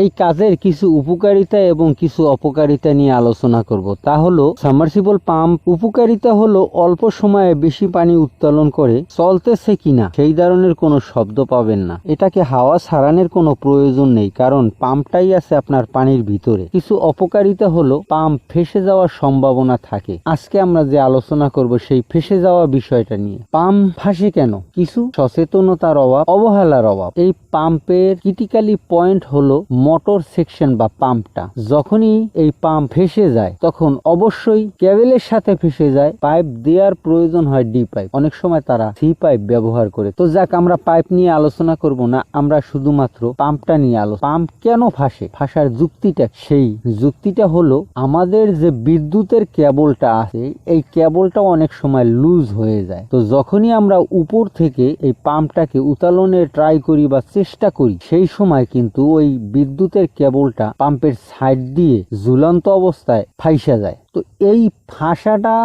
এই কাজের কিছু উপকারিতা এবং কিছু অপকারিতা নিয়ে আলোচনা করব। তা হলো সাবমার্সিবল পাম্প উপকারিতা হলো অল্প সময়ে বেশি পানি উত্তোলন করে চলতেছে কিনা সেই ধরনের কোনো শব্দ পাবেন না। এটাকে হাওয়া ছাড়ানোর কোনো প্রয়োজন নেই, কারণ পাম্পটাই আছে আপনার পানির ভিতরে। কিছু অপকারিতা হলো পাম্প ফেসে যাওয়ার সম্ভাবনা থাকে। আজকে আমরা যে আলোচনা করব সেই ফেসে যাওয়া বিষয়টা নিয়ে। পাম্প ফাঁসে কেন? কিছু সচেতনতার অভাব, অবহেলার অভাব। এই পাম্পের ক্রিটিক্যালি পয়েন্ট হলো মোটর সেকশন বা পাম্পটা যখনই এই পাম্প ফেসে যায়, তখন অবশ্যই কেবেলের সাথে ফেসে যায় পাইপ দেওয়ার প্রয়োজন হয় ডি পাইপ অনেক সময় তারা সি পাইপ ব্যবহার করে। তো যাক, আমরা পাইপ নিয়ে আলোচনা করব না, আমরা শুধুমাত্র পাম্পটা নিয়ে আলো পাম্প কেন ফাঁসে ফাঁসার যুক্তিটা সেই। যুক্তিটা হলো আমাদের যে বিদ্যুতের কেবলটা আছে, এই কেবলটা অনেক সময় লুজ হয়ে যায়। তো যখনই আমরা উপর থেকে এই পাম্পটাকে উত্তোলনের ট্রাই করি বা চেষ্টা করি, সেই সময় কিন্তু ওই বিদ্যুতের কেবলটা পাম্পের সাইড দিয়ে ঝুলন্ত অবস্থায় ফাইসা যায়। তো এই ফাঁসাটা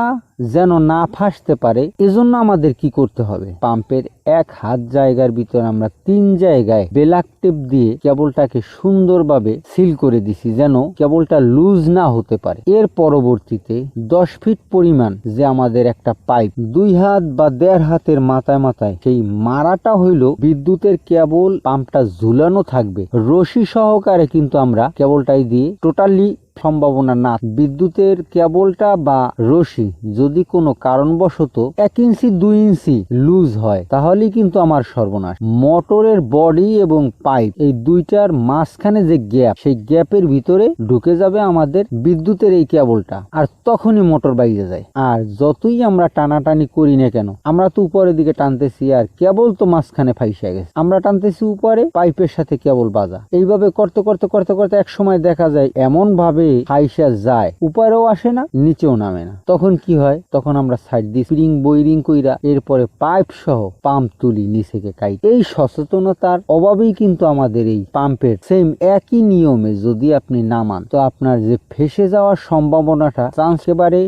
যেন না ফাঁসতে পারে, এজন্য আমাদের কি করতে হবে? পাম্পের এক হাত জায়গার ভিতরে আমরা তিন জায়গায় বেলাক টেপ দিয়ে কেবলটাকে সুন্দরভাবে সিল করে দিছি, যেন কেবলটা লুজ না হতে পারে। এর পরবর্তীতে দশ ফিট পরিমাণ যে আমাদের একটা পাইপ, দুই হাত বা দেড় হাতের মাথায় মাথায়, সেই মারাটা হইল বিদ্যুতের কেবল পাম্পটা ঝুলানো থাকবে। রশি সহকারে কিন্তু আমরা কেবলটাই দিয়ে টোটালি সম্ভাবনা না। বিদ্যুতের কেবলটা বা রশি যদি কোনো কারণবশত এক ইঞ্চি, দুই ইঞ্চি লুজ হয় তাহলে কিন্তু আমার সর্বনাশ। মোটরের বডি এবং পাইপ, এই দুইটার মাঝখানে যে গ্যাপ, সেই গ্যাপের ভিতরে ঢুকে যাবে আমাদের বিদ্যুতের এই কেবলটা, আর তখনই মোটর বাইরে যায়। আর যতই আমরা টানাটানি করি না কেন, আমরা তো উপরের দিকে টানতেছি, আর কেবল তো মাঝখানে ফাইসে গেছে। আমরা টানতেছি উপরে, পাইপের সাথে কেবল বাজা এইভাবে করতে করতে করতে করতে এক সময় দেখা যায় এমন ভাবে ফাইসা যায় উপরেও আসে না, নিচেও নামে না। তখন কি হয়? তখন আমরা সাইড দিয়ে স্প্রিং বইরিং কইরা এরপরে পাইপ সহ পাম্প তুলি নিচেকে কাই এই সচেতনতার অভাবেই কিন্তু আমাদের এই পাম্পের সেম একই নিয়মে যদি আপনি নামান তো আপনার যে ফেসে যাওয়ার সম্ভাবনাটা চান্স এবারে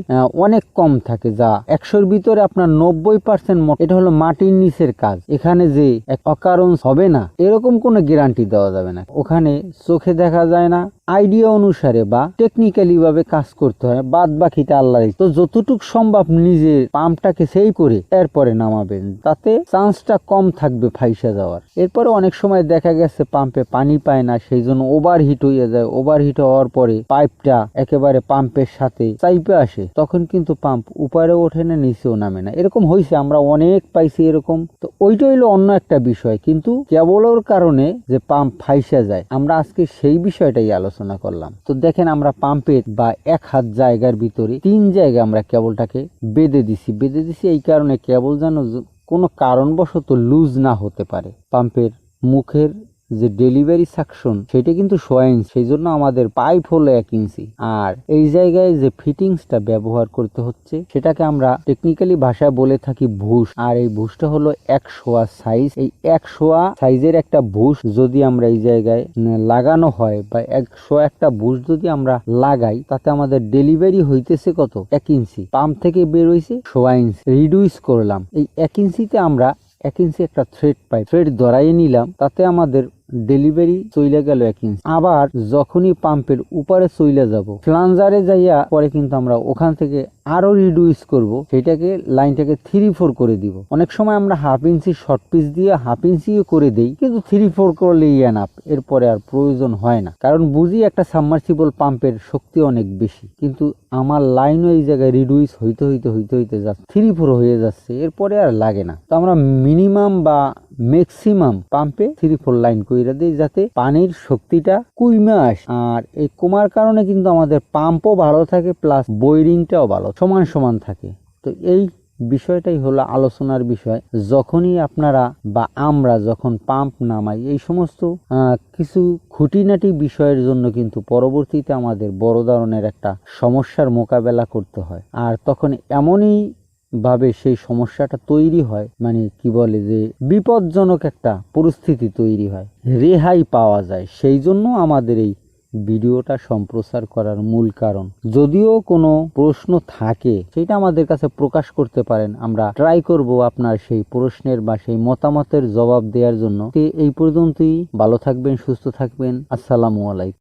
অনেক কম থাকে যা একশোর ভিতরে আপনার নব্বই পার্সেন্ট এটা হলো মাটির নিচের কাজ। এখানে যে এক অকারণ হবে না, এরকম কোনো গ্যারান্টি দেওয়া যাবে না। ওখানে চোখে দেখা যায় না। আইডিয়া অনুসারে বা টেকনিক্যালি ভাবে কাজ করতে হয় বাদ বাকিটা আল্লাহ তো যতটুক সম্ভব নিজের পাম্পটাকে সেই করে এরপরে নামাবেন, তাতে চান্সটা কম থাকবে ফাইসা যাওয়ার। এরপরে অনেক সময় দেখা গেছে পাম্পে পানি পায় না, সেই জন্য ওভারহিট হয়ে যায়। ওভারহিট হওয়ার পরে পাইপটা একেবারে পাম্পের সাথে চাইপে আসে, তখন কিন্তু পাম্প উপরে ওঠে না, নিচেও নামে না। এরকম হয়েছে আমরা অনেক পাইছি এরকম। তো ওইটা হইল অন্য একটা বিষয়, কিন্তু কেবলের কারণে যে পাম্প ফাইসা যায়, আমরা আজকে সেই বিষয়টাই আলোচনা করলাম। তো দেখেন আমরা পাম্পের বা এক হাত জায়গার ভিতরে তিন জায়গায় আমরা কেবলটাকে বেঁধে দিছি। বেঁধে দিছি এই কারণে কেবল যেন কোনো কারণবশত লুজ না হতে পারে। পাম্পের মুখের যে ডেলিভারি সাকশন সেটা কিন্তু সোয়া ইঞ্চি সেই জন্য আমাদের পাইপ হলো এক ইঞ্চি আর এই জায়গায় যে ফিটিংসটা ব্যবহার করতে হচ্ছে, সেটাকে আমরা টেকনিক্যালি ভাষায় বলে থাকি ভুষ আর এই ভুষটা হলো এক শোয়া সাইজ এই এক শোয়া সাইজের একটা ভুষ যদি আমরা এই জায়গায় লাগানো হয় বা এক একশো একটা ভুষ যদি আমরা লাগাই, তাতে আমাদের ডেলিভারি হইতেছে কত? এক ইঞ্চি পাম্প থেকে বের হইছে সোয়া ইঞ্চি রিডিউস করলাম। এই এক ইঞ্চিতে আমরা এক ইঞ্চি একটা থ্রেড পাই থ্রেড ধরাইয়ে নিলাম। তাতে আমাদের ডেলিভারি চইলে গেল এক ইঞ্চি। আবার যখনই পাম্পের উপরে চইলে যাব, ফ্লাঞ্জারে যাইয়া পরে কিন্তু আমরা ওখান থেকে আরও রিডিউস করব, সেটাকে লাইনটাকে থ্রি ফোর করে দিব। অনেক সময় আমরা হাফ ইঞ্চি শর্ট পিস দিয়ে হাফ ইঞ্চিও করে দেই, কিন্তু থ্রি ফোর করলেই এনাফ এরপরে আর প্রয়োজন হয় না। কারণ বুঝি একটা সাবমার্সিবল পাম্পের শক্তি অনেক বেশি, কিন্তু আমার লাইনও এই জায়গায় রিডিউস হইতে হইতে হইতে হইতে যাচ্ছে থ্রি ফোর হয়ে যাচ্ছে, এরপরে আর লাগে না। তো আমরা মিনিমাম বা ম্যাক্সিমাম পাম্পে থ্রি ফোর লাইন কইরা দিই, যাতে পানির শক্তিটা কুইমে আসে। আর এই কমার কারণে কিন্তু আমাদের পাম্পও ভালো থাকে প্লাস বোরিংটাও ভালো সমান সমান থাকে। তো এই বিষয়টাই হলো আলোচনার বিষয়। যখনই আপনারা বা আমরা যখন পাম্প নামাই, এই সমস্ত কিছু খুঁটিনাটি বিষয়ের জন্য কিন্তু পরবর্তীতে আমাদের বড় ধরনের একটা সমস্যার মোকাবেলা করতে হয়। আর তখন এমনই ভাবে সেই সমস্যাটা তৈরি হয় মানে কি বলে যে বিপজ্জনক একটা পরিস্থিতি তৈরি হয়, রেহাই পাওয়া যায়। সেই জন্য আমাদের এই ভিডিওটা সম্প্রচার করার মূল কারণ। যদিও কোনো প্রশ্ন থাকে, সেটা আমাদের কাছে প্রকাশ করতে পারেন। আমরা ট্রাই করব আপনার সেই প্রশ্নের বা সেই মতামতের জবাব দেওয়ার জন্য। এই পর্যন্তই, ভালো থাকবেন, সুস্থ থাকবেন। আসসালামু আলাইকুম।